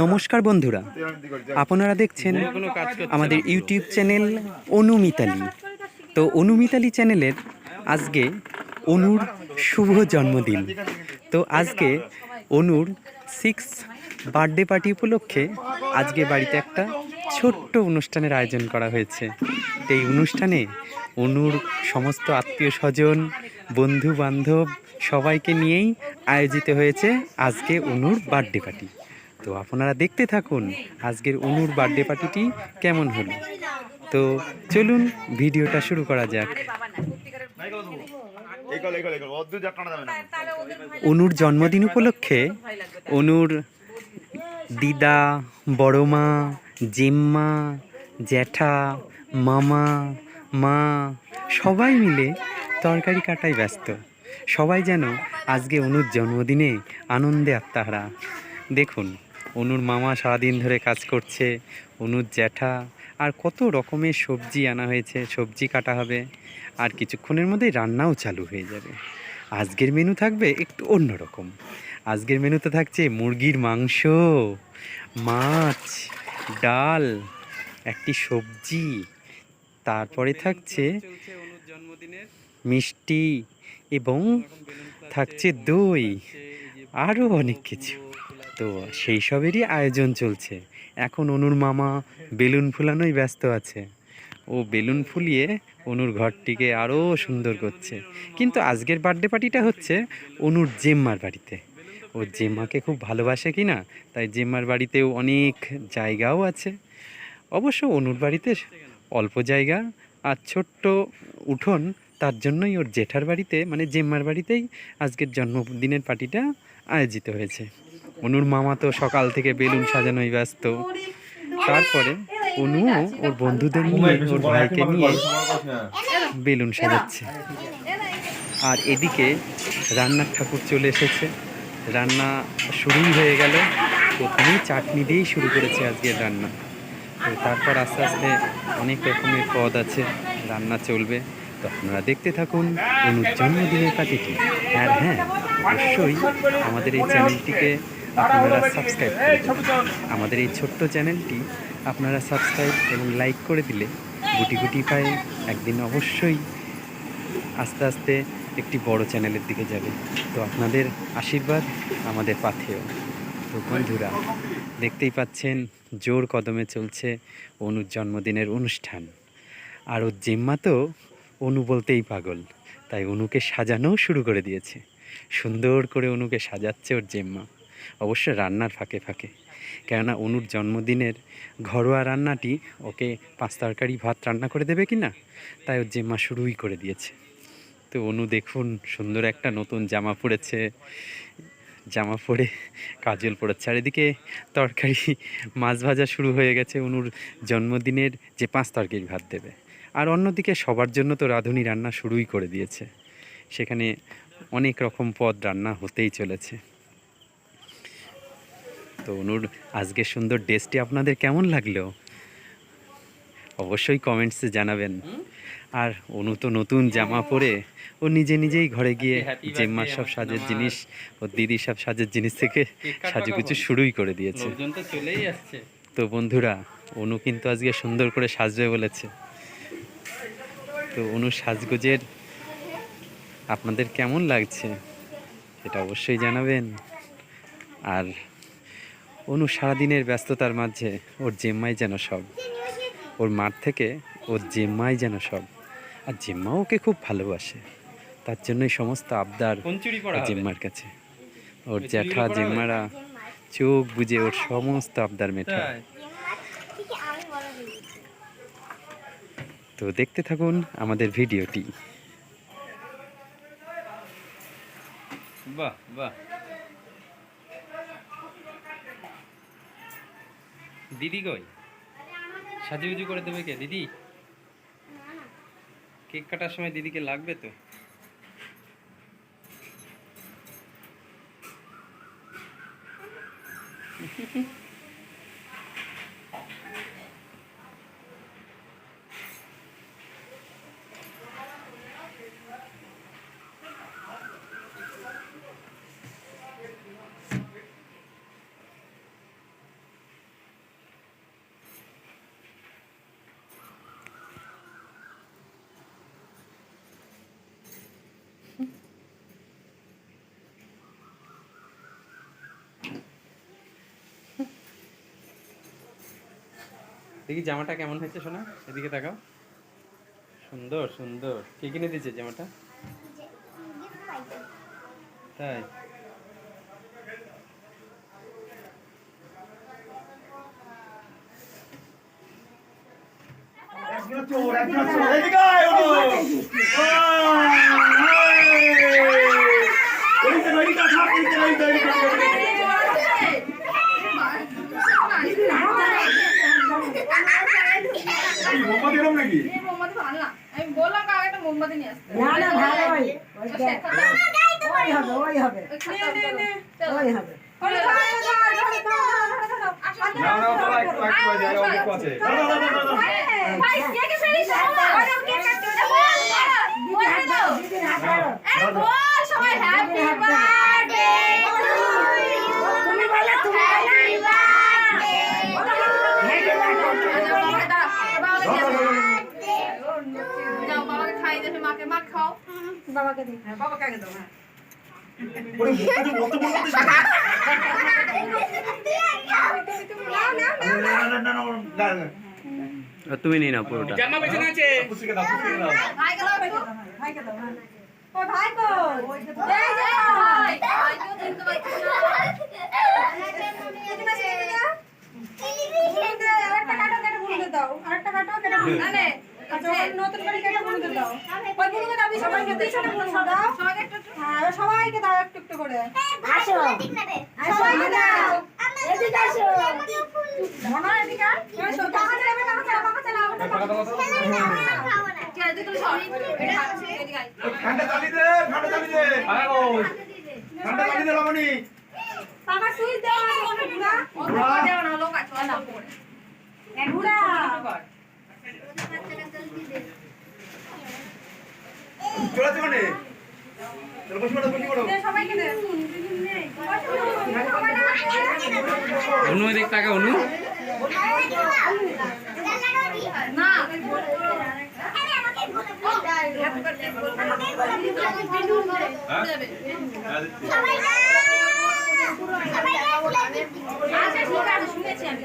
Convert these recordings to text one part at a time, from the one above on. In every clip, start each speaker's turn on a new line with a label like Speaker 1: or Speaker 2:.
Speaker 1: নমস্কার বন্ধুরা, আপনারা দেখছেন আমাদের ইউটিউব চ্যানেল অনুমিতালি। তো অনুমিতালি চ্যানেলের আজকে অনুর শুভ জন্মদিন। তো আজকে অনুর সিক্স বার্থডে পার্টি উপলক্ষে আজকে বাড়িতে একটা ছোট্ট অনুষ্ঠানের আয়োজন করা হয়েছে। তো এই অনুষ্ঠানে অনুর সমস্ত আত্মীয় স্বজন বন্ধু বান্ধব সবাইকে নিয়েই আয়োজিত হয়েছে আজকে অনুর বার্থডে পার্টি তো আপনারা দেখতে থাকুন আজকের অনুর বার্থডে পার্টিটি কেমন হলো। তো চলুন ভিডিওটা শুরু করা যাক। অনুর জন্মদিন উপলক্ষে অনুর দিদা বড় মা জেম্মা, জ্যাঠা, মামা, মা, সবাই মিলে তরকারি কাটায় ব্যস্ত। সবাই যেন আজকে অনুর জন্মদিনে আনন্দে আত্মাহারা। দেখুন অনুর মামা সারাদিন ধরে কাজ করছে, অনুর জ্যাঠা, আর কত রকমের সবজি আনা হয়েছে, সবজি কাটা হবে। আর কিছুক্ষণের মধ্যেই রান্নাও চালু হয়ে যাবে। আজকের মেনু থাকবে একটু অন্যরকম আজকের মেনুতে থাকছে মুরগির মাংস, মাছ, ডাল, একটি সবজি। তারপরে থাকছে মিষ্টি এবং থাকছে দই। আরও অনেক কিছু। তো সেই সবেরই আয়োজন চলছে। এখন অনুর মামা বেলুন ফুলানোই ব্যস্ত আছে। ও বেলুন ফুলিয়ে অনুর ঘরটিকে আরও সুন্দর করছে। কিন্তু আজকের বার্থডে পার্টিটা হচ্ছে অনুর জেম্মার বাড়িতে। ও জেম্মাকে খুব ভালোবাসে কি না তাই জেম্মার বাড়িতেও অনেক জায়গাও আছে। অবশ্য অনুর বাড়িতে অল্প জায়গা আর ছোট্ট উঠোন, তার জন্যই ওর জেঠার বাড়িতে মানে জেম্মার বাড়িতেই আজকের জন্মদিনের পার্টিটা আয়োজিত হয়েছে। অনুর মামা তো সকাল থেকে বেলুন সাজানোই ব্যস্ত। তারপরে অনু ওর বন্ধুদের নিয়ে ওর ভাইকে নিয়ে বেলুন সাজাচ্ছে। আর এদিকে রান্নার ঠাকুর চলে এসেছে। রান্না শুরুই হয়ে গেল। প্রথমেই চাটনি দিয়েই শুরু করেছে আজকের রান্না। তো তারপর আস্তে আস্তে অনেক রকমের পদ আছে রান্না চলবে। তো আপনারা দেখতে থাকুন অনুর জন্মদিনের পার্টিটি। আর হ্যাঁ অবশ্যই আমাদের এই চ্যানেলটিকে আপনারা সাবস্ক্রাইব করবেন আমাদের এই ছোট্ট চ্যানেলটি আপনারা সাবস্ক্রাইব এবং লাইক করে দিলে গুটি গুটি পায়ে একদিন অবশ্যই আস্তে আস্তে একটি বড় চ্যানেলের দিকে যাবে। তো আপনাদের আশীর্বাদ আমাদের পাথেও তো বন্ধুরা দেখতেই পাচ্ছেন জোর কদমে চলছে অনুর জন্মদিনের অনুষ্ঠান। আর ওর জিম্মা তো অনু বলতেই পাগল তাই অনুকে সাজানোও শুরু করে দিয়েছে। সুন্দর করে অনুকে সাজাচ্ছে ওর জেম্মা। অবশ্য রান্নার ফাঁকে ফাঁকে। কেননা অনুর জন্মদিনের ঘরোয়া রান্নাটি ওকে পাঁচ তরকারি, ভাত রান্না করে দেবে কি না তাই ওর জেম্মা শুরুই করে দিয়েছে। তো অনু দেখুন, সুন্দর একটা নতুন জামা পরেছে, জামা পরে কাজল পড়েছে আর এদিকে তরকারি, মাছ ভাজা শুরু হয়ে গেছে, অনুর জন্মদিনের যে পাঁচ তরকারি, ভাত দেবে। আর অন্যদিকে সবার জন্য তো রাঁধুনি রান্না শুরুই করে দিয়েছে। সেখানে অনেক রকম পদ রান্না হতেই চলেছে। তো অনুর আজকের সুন্দর ড্রেসটি আপনাদের কেমন লাগল? অবশ্যই কমেন্টসে জানাবেন। আর অনু তো নতুন জামা পরে ও নিজে নিজেই ঘরে গিয়ে জেম্মার সব সাজের জিনিস ও দিদি সব সাজের জিনিস থেকে সাজুগুজু শুরুই করে দিয়েছে।
Speaker 2: তো
Speaker 1: বন্ধুরা অনু কিন্তু আজকে সুন্দর করে সাজবে বলেছে। তো অনু সাজগোজের আপনাদের কেমন লাগছে সেটা অবশ্যই জানাবেন। আর অনু সারাদিনের ব্যস্ততার মাঝে ওর জেম্মাই যেন সব। ওর মাঠ থেকে ওর জেম্মাই যেন সব। আর জেম্মাও ওকে খুব ভালোবাসে। তার জন্যই সমস্ত আবদার? জেম্মার কাছে। ওর জ্যাঠা জেম্মারা চোখ বুঝে ওর সমস্ত আবদার মেটায়।
Speaker 2: তাই?
Speaker 1: তো দেখতে থাকুন আমাদের ভিডিওটি।
Speaker 2: বাহ বাহ। দিদি কই? সাজুগুজু করে দেবে কে? দিদি?
Speaker 1: কেক কাটার সময় দিদিকে লাগবে তো? দেখি জামাটা কেমন হয়েছে শোনা? এদিকে তাকাও। সুন্দর সুন্দর। কে কিনে দিয়েছে জামাটা? তাই
Speaker 3: একজন চোর এদিকে আয় ওঠো ওই যে লড়িটা থাক এই যে লড়িটা মোমবাতি এরম নাকি
Speaker 4: এই মোমবাতি ভালো না আমি বললাম কাকে একটা মোমবাতি নিয়ে আসতে
Speaker 5: না না ভালোই ওই
Speaker 4: তো
Speaker 5: দেখ,
Speaker 4: শেখা
Speaker 5: ওই হবে ওই হবে
Speaker 4: ওই খাতা চলো।
Speaker 5: ওই হবে
Speaker 6: ওরে ধর, ধর, ধর, ধর, ধর, ধর, ধর।
Speaker 4: আসো, আসো।
Speaker 3: না না বাবা একটু একটু আছে আর অল্প আছে দাও দাও দাও দাও দাও
Speaker 4: ভাই কেকে ফেলিস না ওরে কেক কাটতে ওটা বল বল দাও
Speaker 5: দিদির হাত ধরো।
Speaker 4: আরে বল সবাই হ্যাপি বার্থডে
Speaker 5: তুমি বলো তুমি বলো
Speaker 4: যাও
Speaker 3: না না না না না
Speaker 1: তুমি নিয়ে নাও পুরোটা
Speaker 3: জামা আছে
Speaker 4: না
Speaker 6: আসো, আরেকটা কাটো কেটে বুনুকে দাও আরেকটা কাটো কেটে বুনুকে
Speaker 4: আরে
Speaker 6: আচ্ছা নতুন করে কেটে বুনুকে দাও। ওই বুনুকে দাও সবাইকে দুই সাথে বুনুকে দাও। হ্যাঁ সবাইকে দাও একটু একটু করে।
Speaker 5: আসো।
Speaker 6: সবাইকে দাও
Speaker 5: এদিকে আসো।
Speaker 6: মনে এদিকে আয়। এবার সব টাকা টাকা টাকা চালাও
Speaker 4: ঠিক আছে তুই সরি। এটা আছে এদিকে আয়।
Speaker 3: ঠান্ডা চালি দে ঠান্ডা চালি দে। আয় ঠান্ডা চালি দে রমণী।
Speaker 6: টাকা সুইচ দাও আমাকে বুড়া
Speaker 4: অত করে না লোক আছে
Speaker 3: বসি পড়ো
Speaker 1: অনু এদিক তাকা অনু।
Speaker 4: না
Speaker 3: হ্যাঁ?
Speaker 4: আচ্ছা ঠিক আছে শুনেছি আমি।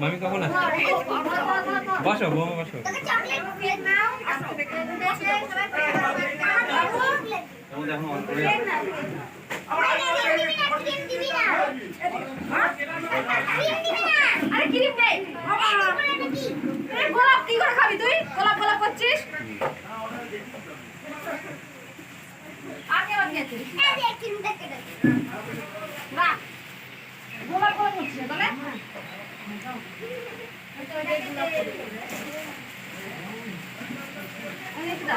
Speaker 1: মামি কখন বসো বৌমা বসো।
Speaker 4: গোলাপ কি করে খাবি তুই? গোলাপ গোলাপ করছিস আর কে বাকি আছে না গোলাপ গোলাপ করছিস তাহলে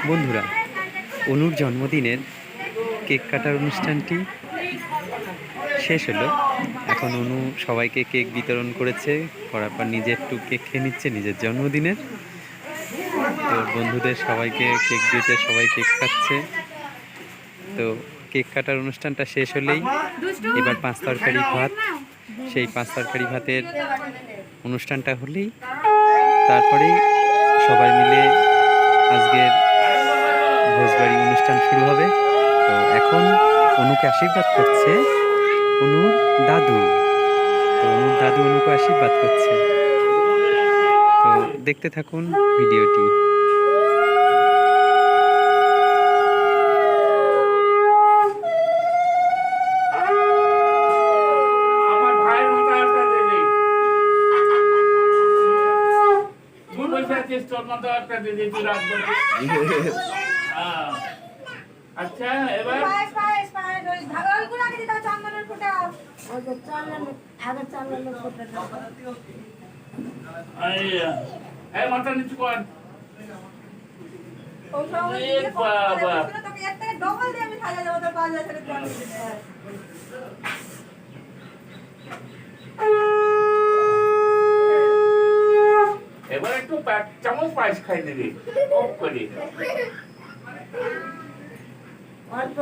Speaker 1: বন্ধুরা অনুর জন্মদিনের কেক কাটার অনুষ্ঠানটি শেষ হলো। এখন অনু সবাইকে কেক বিতরণ করেছে করার পর নিজে একটু কেক খেয়ে নিচ্ছে নিজের জন্মদিনের। তো বন্ধুদের সবাইকে কেক দিতে সবাই কেক খাচ্ছে তো কেক কাটার অনুষ্ঠানটা শেষ হলেই এবার পাঁচ তরকারি ভাত। সেই পাঁচ তরকারি ভাতের অনুষ্ঠানটা হলেই তারপরেই সবাই মিলে আজকের ভোজবাড়ি অনুষ্ঠান শুরু হবে। তো এখন অনুকে আশীর্বাদ করছে অনুর দাদু। তো অনুর দাদু অনুকে আশীর্বাদ করছে। তো দেখতে থাকুন ভিডিওটি।
Speaker 5: চালানো আগে চালানো ফটোটা
Speaker 2: এই, এই মাথা নিচু কর। বাবা।
Speaker 6: ডবল দিয়ে আমি সাজা যাব তোর পাঁচ বছরের জন্য
Speaker 2: এবার একটু পা- চামচ পায়েস খাই দিবি। কম করে।
Speaker 5: অল্প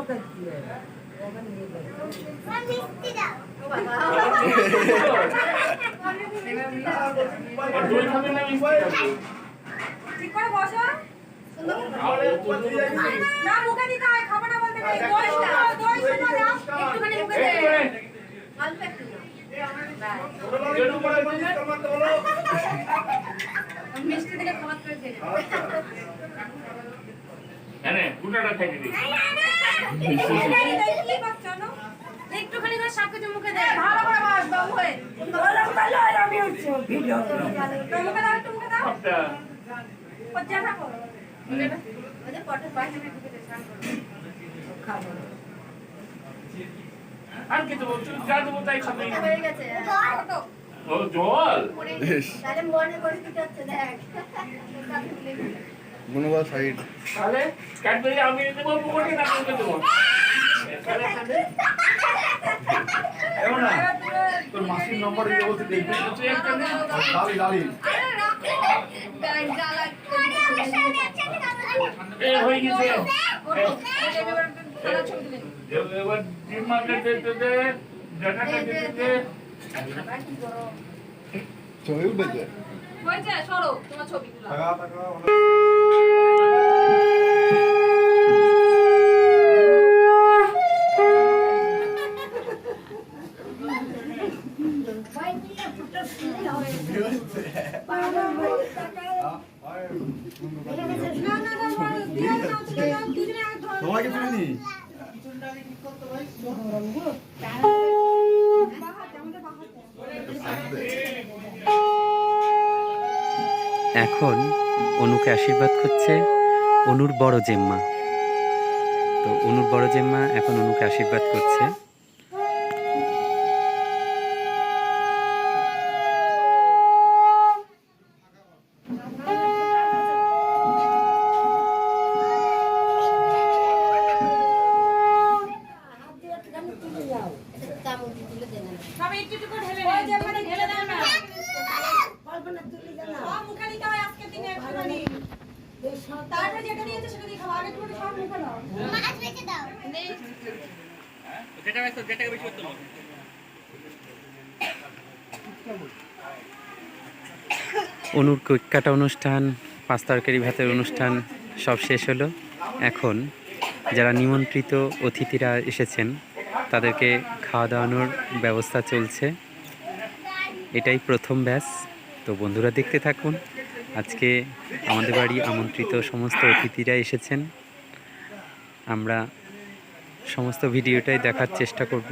Speaker 6: ঠিক করে বসো। না মুখে দিতে হয় খাব না বলতে
Speaker 4: একটুখানি মুখে। অল্প একটু
Speaker 2: হ্যাঁ না
Speaker 4: একটুখানি করে সব মুখে দে
Speaker 6: ভালো করে বস বাবু হয়ে
Speaker 5: ওরম হচ্ছে ভিডিও
Speaker 6: মুখে দাও একটু মুখে দাও পচা থাকো
Speaker 4: ওদের পটের বাইরে ঢুকে স্নান করবে
Speaker 5: খাব
Speaker 2: আর কি দেবো তুই যা দেবো তাই খাবি
Speaker 4: হয়ে গেছে
Speaker 2: ও জল
Speaker 4: মনে
Speaker 3: সাইড
Speaker 2: তাহলে ক্যাডবেরি আমি দেবো পুকুরে না তোকে দেবো তোর মাসির নম্বর দেবো তুই দেখবি তুই একটা নে।
Speaker 3: লালি লালি
Speaker 2: এ হয়ে গেছে এবার ডিম মার্কেট দে দে দে ডাটাটা দে দে দে
Speaker 3: ছবি উঠেছে?
Speaker 4: হয়েছে সরো তোমার ছবি তুলা
Speaker 3: টাকা টাকা
Speaker 6: না না না বলো, দিয়ে দাও তুলে দাও দুজনে আগে ধরো
Speaker 3: সবাইকে তুলে নি
Speaker 6: বাহাতে আমাদের বাহাতে
Speaker 1: এখন অনুকে আশীর্বাদ করছে অনুর বড় জেম্মা। তো অনুর বড় জেম্মা এখন অনুকে আশীর্বাদ করছে
Speaker 5: হাত দিয়ে একটুখানি তুলে যাও
Speaker 4: সব একটু একটু করে ঢেলে
Speaker 6: ওই যে
Speaker 4: নে
Speaker 6: মানে
Speaker 4: ঢেলে দাও না
Speaker 5: কল্পনা তুলে যাও
Speaker 6: মুখে মুখে
Speaker 1: অনুর কেক কাটা অনুষ্ঠান, পাঁচ তরকারি ভাতের অনুষ্ঠান সব শেষ হলো। এখন যারা নিমন্ত্রিত অতিথিরা এসেছেন, তাদেরকে খাওয়া দাওয়ানোর ব্যবস্থা চলছে। এটাই প্রথম ব্যাচ তো বন্ধুরা দেখতে থাকুন। আজকে আমাদের বাড়ি আমন্ত্রিত সমস্ত অতিথিরা এসেছেন। আমরা সমস্ত ভিডিওটাই দেখার চেষ্টা করব।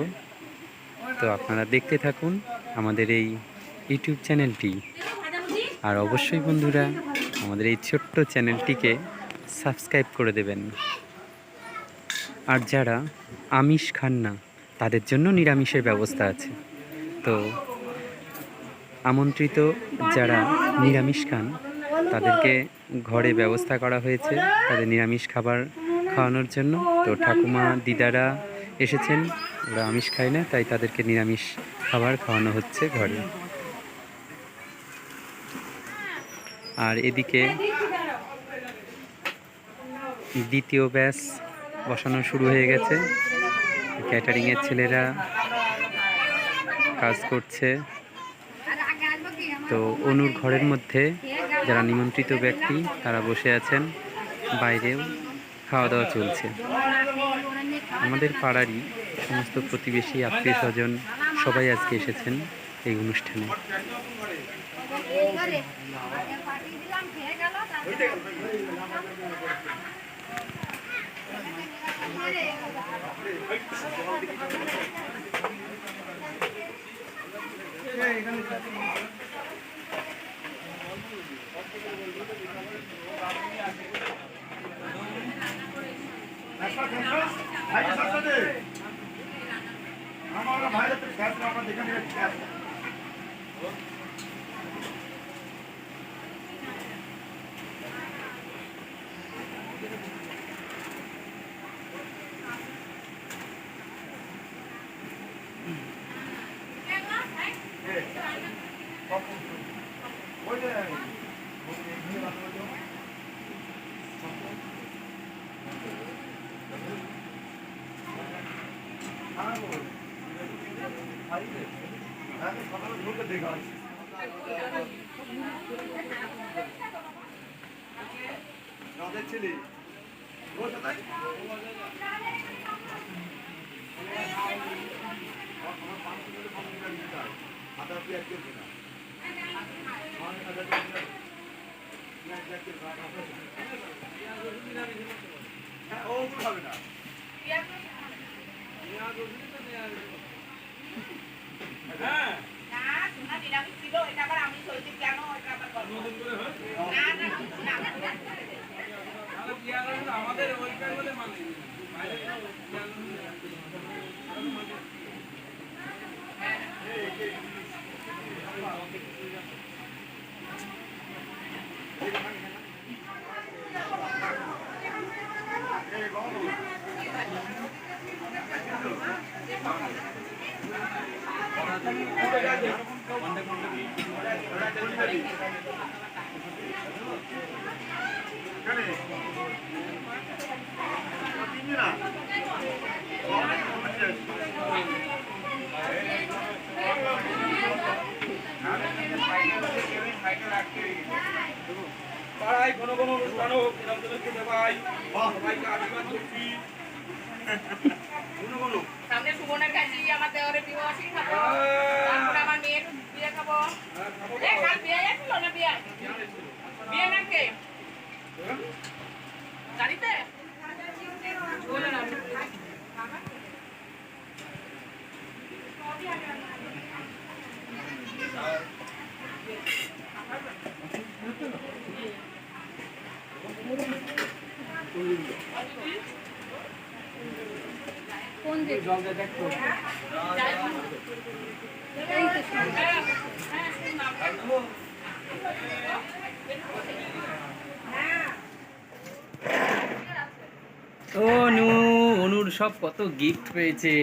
Speaker 1: তো আপনারা দেখতে থাকুন আমাদের এই ইউটিউব চ্যানেলটি। আর অবশ্যই বন্ধুরা আমাদের এই ছোট্ট চ্যানেলটিকে সাবস্ক্রাইব করে দেবেন। আর যারা আমিষ খান না, তাদের জন্য নিরামিষের ব্যবস্থা আছে। তো আমন্ত্রিত যারা নিরামিষ খান, তাদেরকে ঘরে ব্যবস্থা করা হয়েছে তাদের নিরামিষ খাবার খাওয়ানোর জন্য। তো ঠাকুমা, দিদারা এসেছেন, ওরা আমিষ খায় না, তাই তাদেরকে নিরামিষ খাবার খাওয়ানো হচ্ছে ঘরে। আর এদিকে দ্বিতীয় ব্যাচ বসানো শুরু হয়ে গেছে। ক্যাটারিংয়ের ছেলেরা কাজ করছে। তো অনুর ঘরের মধ্যে যারা নিমন্ত্রিত ব্যক্তি, তারা বসে আছেন। বাইরেও খাওয়া দাওয়া চলছে। আমাদের পাড়ারই সমস্ত প্রতিবেশী আত্মীয় স্বজন সবাই আজকে এসেছেন এই অনুষ্ঠানে।
Speaker 3: সাথে আমার তো গ্যাস আমরা দেখে নিয়ে রাধের ছেলে হাজার পেঁয়াজ চলছে না হ্যাঁ ওগুলো হবে হ্যাঁ
Speaker 7: ছিল এটা আবার আমি কেন এটা না না
Speaker 3: কেন তিনজন না অনেক কমেছে
Speaker 8: পাড়ায় কোনো কোনো অনুষ্ঠান হোক এরকম জন্য সবাইকে আশীর্বাদ করছি।
Speaker 3: কোনো কোনো
Speaker 7: সামনে সুমনের কাছে আমার দেওয়ারে বিবাহ আসি খাব তারপর আমার মেয়ের বিয়ে খাব। এ কাল বিয়ে ছিল না বিয়ে? বিয়ে না কে? গাড়িতে? বলে না
Speaker 9: অনু অনুর সব কত গিফট পেয়েছে।